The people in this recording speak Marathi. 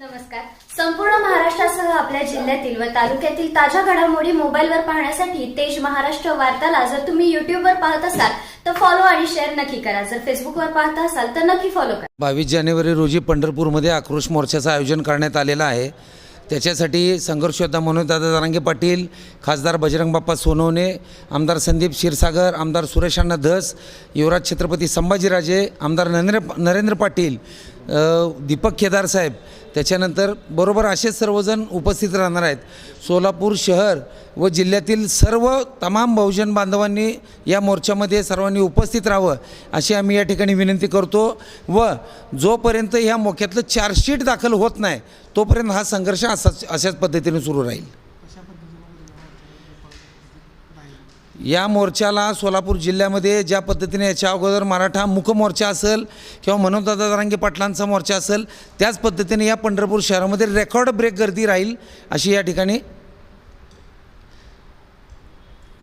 नमस्कार. संपूर्ण महाराष्ट्रासह आपल्या जिल्ह्यातील व तालुक्यातील ताज्या घडामोडी मोबाईलवर पाहण्यासाठी तेज महाराष्ट्र वार्ताला जर तुम्ही युट्यूबवर पाहत असाल तर फॉलो आणि शेअर नक्की करा. जर फेसबुकवर पाहत असाल तर नक्की फॉलो करा. बावीस जानेवारी रोजी पंढरपूरमध्ये आक्रोश मोर्चाचं आयोजन करण्यात आलेलं आहे. त्याच्यासाठी संघर्षयोद्धा मनोजदादा जरांगे पाटील खासदार बजरंग बाप्पा सोनवणे आमदार संदीप क्षीरसागर आमदार सुरेश धस युवराज छत्रपती संभाजीराजे आमदार नरेंद्र नरेंद्र पाटील दीपक केदार साहेब त्याच्यानंतर बरोबर असेच सर्वजण उपस्थित राहणार आहेत. सोलापूर शहर व जिल्ह्यातील सर्व तमाम बहुजन बांधवांनी या मोर्चामध्ये सर्वांनी उपस्थित राहावं अशी आम्ही या ठिकाणी विनंती करतो. व जोपर्यंत ह्या मोक्यातलं चार्जशीट दाखल होत नाही तोपर्यंत हा संघर्ष असाच अशाच पद्धतीने सुरू राहील. या मोर्चाला सोलापूर जिल्ह्यामध्ये ज्या पद्धतीने याच्या अगोदर मराठा मुख मोर्चा असेल किंवा मनोजदादा जरांगे पाटलांचा मोर्चा असेल त्याच पद्धतीने या पंढरपूर शहरामध्ये रेकॉर्ड ब्रेक गर्दी राहील अशी या ठिकाणी